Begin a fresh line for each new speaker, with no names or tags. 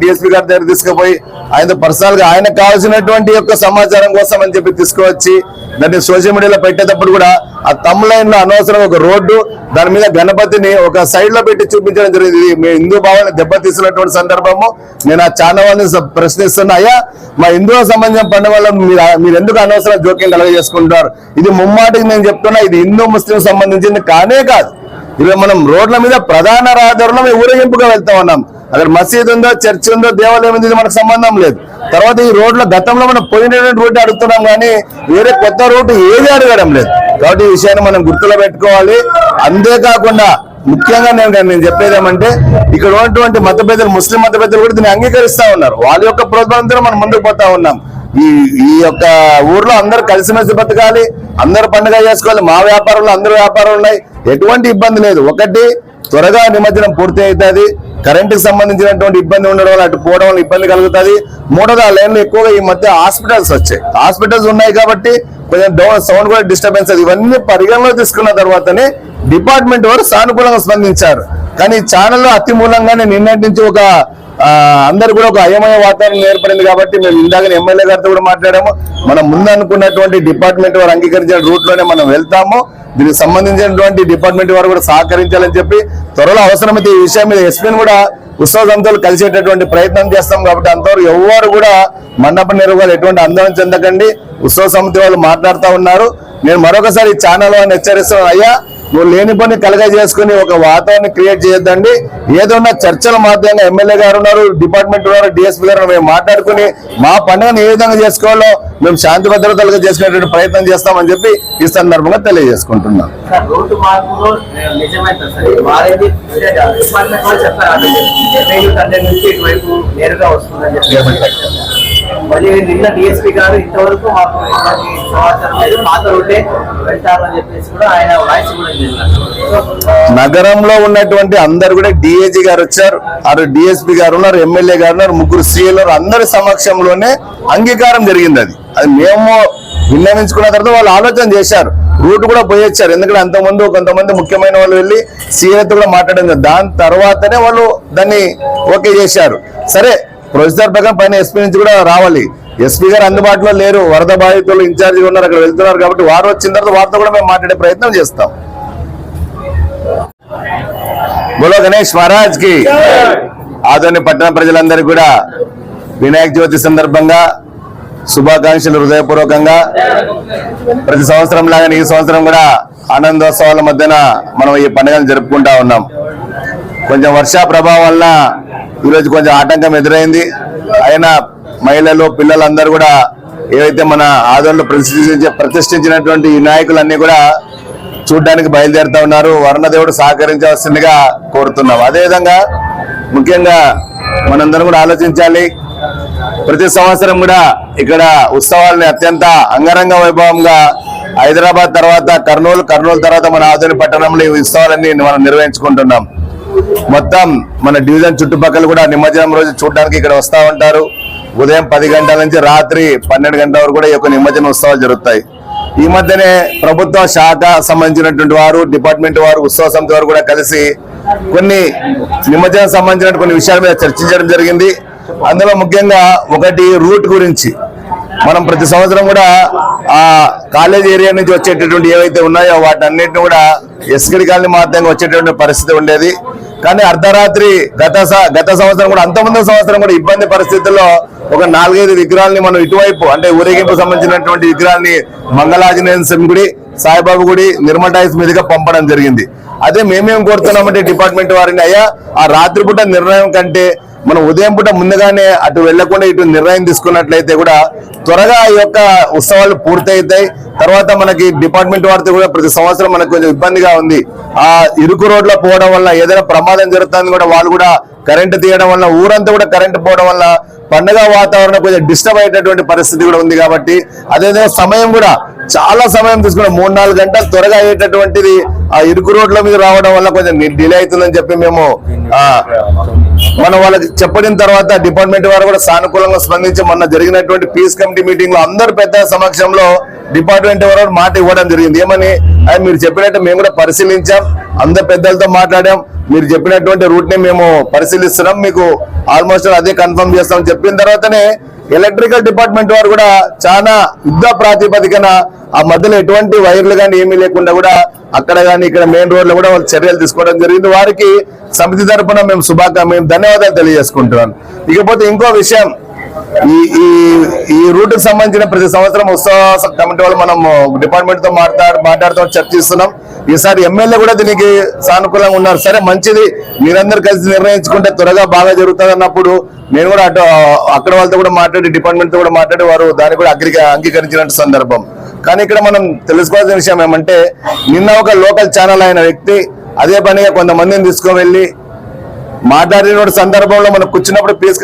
DSP గారి దగ్గర తీసుకుపోయి ఆయన పర్సనల్గా ఆయన కావాల్సినటువంటి యొక్క సమాచారం కోసం అని చెప్పి తీసుకువచ్చి దాన్ని సోషల్ మీడియాలో పెట్టేటప్పుడు కూడా ఆ తమ్ లైన్లో అనవసరం ఒక రోడ్డు దాని మీద గణపతిని ఒక సైడ్లో పెట్టి చూపించడం జరిగింది. మీ హిందూ భావాన్ని దెబ్బతీసినటువంటి సందర్భము. నేను ఆ ఛానల్ వాళ్ళని ప్రశ్నిస్తున్నా అయ్యా మా హిందువుల సంబంధించిన పండుగ వల్ల మీరు ఎందుకు అనవసరం జోక్యం కలగజేసుకుంటారు ఇది ముమ్మాటికి నేను చెప్తున్నా ఇది హిందూ ముస్లిం సంబంధించింది కానే కాదు. ఇవి మనం రోడ్ల మీద ప్రధాన రహదారులు ఊరేగింపుగా వెళ్తా ఉన్నాం. అక్కడ మసీద్ ఉందో చర్చ్ ఉందో దేవాలయం ఉంది మనకు సంబంధం లేదు. తర్వాత ఈ రోడ్ల గతంలో మనం పోయినటువంటి రూట్ అడుగుతున్నాం కానీ వేరే కొత్త రూట్ ఏది అడగడం లేదు. కాబట్టి ఈ విషయాన్ని మనం గుర్తులో పెట్టుకోవాలి. అంతేకాకుండా ముఖ్యంగా నేను నేను చెప్పేది ఏమంటే ఇక్కడ ఉన్నటువంటి మత పెద్దలు ముస్లిం మత పెద్దలు కూడా దీన్ని అంగీకరిస్తా ఉన్నారు. వాళ్ళ యొక్క ప్రోత్సాహంతో మనం ముందుకు పోతా ఉన్నాం. ఈ ఈ యొక్క ఊర్లో అందరూ కలిసిమెలిసి బతకాలి అందరు పండుగ చేసుకోవాలి. మా వ్యాపారంలో అందరూ వ్యాపారం ఉన్నాయి. ఎటువంటి ఇబ్బంది లేదు. ఒకటి త్వరగా నిమజ్జనం పూర్తి అవుతుంది కరెంటుకి సంబంధించినటువంటి ఇబ్బంది ఉండడం వల్ల అటు పోవడం వల్ల ఇబ్బంది కలుగుతుంది. మూడోది ఆ లైన్లో ఎక్కువగా ఈ మధ్య హాస్పిటల్స్ వచ్చాయి. హాస్పిటల్స్ ఉన్నాయి కాబట్టి కొంచెం డౌన్ సౌండ్ కూడా డిస్టర్బెన్స్ ఇవన్నీ పరిగణలో తీసుకున్న తర్వాతనే డిపార్ట్మెంట్ వారు సానుకూలంగా స్పందించారు. కానీ ఛానల్ ఛానల్లో అతి మూలంగానే నిన్నటి నుంచి ఒక అందరు కూడా ఒక అయమయ వాతావరణం ఏర్పడింది కాబట్టి మేము ఇందాక ఎమ్మెల్యే గారితో కూడా మాట్లాడాము. మనం ముందు అనుకున్నటువంటి డిపార్ట్మెంట్ వారు అంగీకరించిన రూట్లోనే మనం వెళ్తాము. దీనికి సంబంధించినటువంటి డిపార్ట్మెంట్ వారు కూడా సహకరించాలని చెప్పి త్వరలో అవసరమైతే ఈ విషయం మీద ఎస్పీని కూడా ఉత్సవ సంస్థలు కలిసేటటువంటి ప్రయత్నం చేస్తాం కాబట్టి అంతవరకు ఎవరు కూడా మండప నిర్వహాలు ఎటువంటి ఆందోళన చెందకండి. ఉత్సవ సమితి వాళ్ళు మాట్లాడుతూ ఉన్నారు. నేను మరొకసారి ఛానల్ వాళ్ళని హెచ్చరిస్తున్నాను. అయ్యా నువ్వు లేని పని కలగ చేసుకుని ఒక వాతావరణం క్రియేట్ చేయొద్దండి. ఏదన్నా చర్చల మాధ్యంగా ఎమ్మెల్యే గారు ఉన్నారు డిపార్ట్మెంట్ ఉన్నారు డిఎస్పీ గారు. మేము మాట్లాడుకుని మా పండుగను ఏ విధంగా చేసుకోవాలో మేము శాంతి భద్రతలుగా చేసుకునేటువంటి ప్రయత్నం చేస్తామని చెప్పి ఈ సందర్భంగా తెలియజేసుకుంటున్నాం.
డిపార్ట్మెంట్ వాళ్ళు మళ్ళీ నిన్న డిఎస్పీ గారు ఇంతవరకు మాకు ఎటువంటి సమాచారం లేదు. పాత రోడ్డే వెళ్తారని చెప్పేసి కూడా ఆయన వాయిస్ కూడా చేశారు
నగరంలో ఉన్నటువంటి అందరు కూడా డిఏజీ గారు వచ్చారు. అటు డిఎస్పీ గారు ఉన్నారు ఎమ్మెల్యే గారు ఉన్నారు ముగ్గురు సీఎల్ అందరి సమక్షంలోనే అంగీకారం జరిగింది అది. అది మేము విన్నవించుకున్న తర్వాత వాళ్ళు ఆలోచన చేశారు. రూట్ కూడా పోయొచ్చారు ఎందుకంటే అంతకుముందు కొంతమంది ముఖ్యమైన వాళ్ళు వెళ్ళి సీఎలతో కూడా మాట్లాడింది దాని తర్వాతనే వాళ్ళు దాన్ని ఓకే చేశారు. సరే ప్రొఫెసర్ ప్రకారం పైన ఎస్పీ నుంచి కూడా రావాలి. ఎస్పీ గారు అందుబాటులో లేరు. వరద బాధితులు ఇన్ఛార్జిగా ఉన్నారు. అక్కడ వెళ్తున్నారు కాబట్టి వారు వచ్చిన తర్వాత వారితో కూడా మేము మాట్లాడే ప్రయత్నం చేస్తాం. బోలో గణేష్ మహారాజ్కి ఆదోని పట్టణ ప్రజలందరికీ కూడా వినాయక చవితి సందర్భంగా శుభాకాంక్షలు హృదయపూర్వకంగా. ప్రతి సంవత్సరం లాగానే ఈ సంవత్సరం కూడా ఆనందోత్సవాల మధ్యన మనం ఈ పండుగను జరుపుకుంటా ఉన్నాం. కొంచెం వర్షా ప్రభావం వల్ల ఈరోజు కొంచెం ఆటంకం ఎదురైంది. అయినా మహిళలు పిల్లలందరూ కూడా ఏవైతే మన ఆదరణలో ప్రతిష్ఠించ ప్రతిష్ఠించినటువంటి ఈ నాయకులన్నీ కూడా చూడ్డానికి బయలుదేరుతా ఉన్నారు. వర్ణదేవుడు సహకరించవలసిందిగా కోరుతున్నాం. అదేవిధంగా ముఖ్యంగా మనందరం కూడా ఆలోచించాలి. ప్రతి సంవత్సరం కూడా ఇక్కడ ఉత్సవాలని అత్యంత అంగరంగ వైభవంగా హైదరాబాద్ తర్వాత కర్నూలు కర్నూలు తర్వాత మన ఆధునిక పట్టణంలో ఈ ఉత్సవాలన్నీ మనం నిర్వహించుకుంటున్నాం. మొత్తం మన డివిజన్ చుట్టుపక్కల కూడా నిమజ్జనం రోజు చూడడానికి ఇక్కడ వస్తా ఉంటారు. ఉదయం పది గంటల నుంచి రాత్రి పన్నెండు గంటల వరకు కూడా ఈ యొక్క నిమజ్జన ఉత్సవాలు జరుగుతాయి. ఈ మధ్యనే ప్రభుత్వ శాఖ సంబంధించినటువంటి వారు డిపార్ట్మెంట్ వారు ఉత్సవ సమితి వారు కూడా కలిసి కొన్ని నిమజ్జనం సంబంధించిన కొన్ని విషయాల మీద చర్చించడం జరిగింది. అందులో ముఖ్యంగా ఒకటి రూట్ గురించి. మనం ప్రతి సంవత్సరం కూడా ఆ కాలేజ్ ఏరియా నుంచి వచ్చేటటువంటి ఏవైతే ఉన్నాయో వాటన్నిటిని కూడా ఎస్కిడి కాలనీ మార్గంగా వచ్చేటువంటి పరిస్థితి ఉండేది. కానీ అర్ధరాత్రి గత స- గత సంవత్సరం కూడా అంతమంది సంవత్సరం కూడా ఇబ్బంది పరిస్థితుల్లో ఒక నాలుగైదు విగ్రహాలని మనం ఇటువైపు అంటే ఊరేగింపు సంబంధించినటువంటి విగ్రహాన్ని మంగళాంజనేయ స్వామి గుడి సాయిబాబు గుడి నిర్మటాయిస్ మీదుగా పంపడం జరిగింది. అదే మేమేం కోరుతున్నామంటే డిపార్ట్మెంట్ వారిని అయ్యా ఆ రాత్రిపూట నిర్ణయం కంటే మనం ఉదయం పూట ముందుగానే అటు వెళ్ళకుండా ఇటు నిర్ణయం తీసుకున్నట్లయితే కూడా త్వరగా ఈ యొక్క ఉత్సవాలు పూర్తయితాయి. తర్వాత మనకి డిపార్ట్మెంట్ వారితో కూడా ప్రతి సంవత్సరం మనకు కొంచెం ఇబ్బందిగా ఉంది. ఆ ఇరుకు రోడ్లో పోవడం వల్ల ఏదైనా ప్రమాదం జరుగుతుంది కూడా వాళ్ళు కూడా కరెంటు తీయడం వల్ల ఊరంతా కూడా కరెంటు పోవడం వల్ల పండుగ వాతావరణం కొంచెం డిస్టర్బ్ అయ్యేటటువంటి పరిస్థితి కూడా ఉంది కాబట్టి అదేవిధంగా సమయం కూడా చాలా సమయం తీసుకున్న మూడు నాలుగు గంటలు త్వరగా అయ్యేటటువంటిది ఆ ఇరుకు రోడ్ల మీద రావడం వల్ల కొంచెం డిలే అవుతుందని చెప్పి మేము ఆ మనం వాళ్ళకి చెప్పడిన తర్వాత డిపార్ట్మెంట్ వారు కూడా సానుకూలంగా స్పందించి మొన్న జరిగినటువంటి పీస్ కమిటీ మీటింగ్లో అందరు పెద్ద సమక్షంలో డిపార్ట్మెంట్ వారు మాట ఇవ్వడం జరిగింది. ఏమని? అది మీరు చెప్పినట్టు మేము కూడా పరిశీలించాం. అందరు పెద్దలతో మాట్లాడాం. మీరు చెప్పినటువంటి రూట్ని మేము పరిశీలిస్తున్నాం. మీకు ఆల్మోస్ట్ అదే కన్ఫర్మ్ చేస్తాం చెప్పిన తర్వాతనే ఎలక్ట్రికల్ డిపార్ట్మెంట్ వారు కూడా చాలా యుద్ధ ప్రాతిపదికన ఆ మధ్యలో ఎటువంటి వైర్లు కానీ ఏమీ లేకుండా కూడా అక్కడ కానీ ఇక్కడ మెయిన్ రోడ్లో కూడా వాళ్ళు చర్యలు తీసుకోవడం జరిగింది. వారికి సమితి తరపున మేము శుభాకా మేము ధన్యవాదాలు తెలియజేసుకుంటున్నాను. ఇకపోతే ఇంకో విషయం ఈ ఈ ఈ రూట్కి సంబంధించిన ప్రతి సంవత్సరం ఉత్సవ కమిటీ వాళ్ళు మనం డిపార్ట్మెంట్తో మాట్లాడు మాట్లాడుతూ చర్చిస్తున్నాం. ఈసారి ఎమ్మెల్యే కూడా దీనికి సానుకూలంగా ఉన్నారు. సరే మంచిది. మీరందరూ కలిసి నిర్ణయించుకుంటే త్వరగా బాగా జరుగుతుంది అన్నప్పుడు నేను కూడా అటు అక్కడ వాళ్ళతో కూడా మాట్లాడి డిపార్ట్మెంట్తో కూడా మాట్లాడి వారు దాన్ని కూడా అగ్రి అంగీకరించిన సందర్భం. కానీ ఇక్కడ మనం తెలుసుకోవాల్సిన విషయం ఏమంటే నిన్న ఒక లోకల్ ఛానల్ అయిన వ్యక్తి అదే పనిగా కొంతమందిని తీసుకువెళ్ళి మాట్లాడిన సందర్భంలో మనం కూర్చున్నప్పుడు పీస్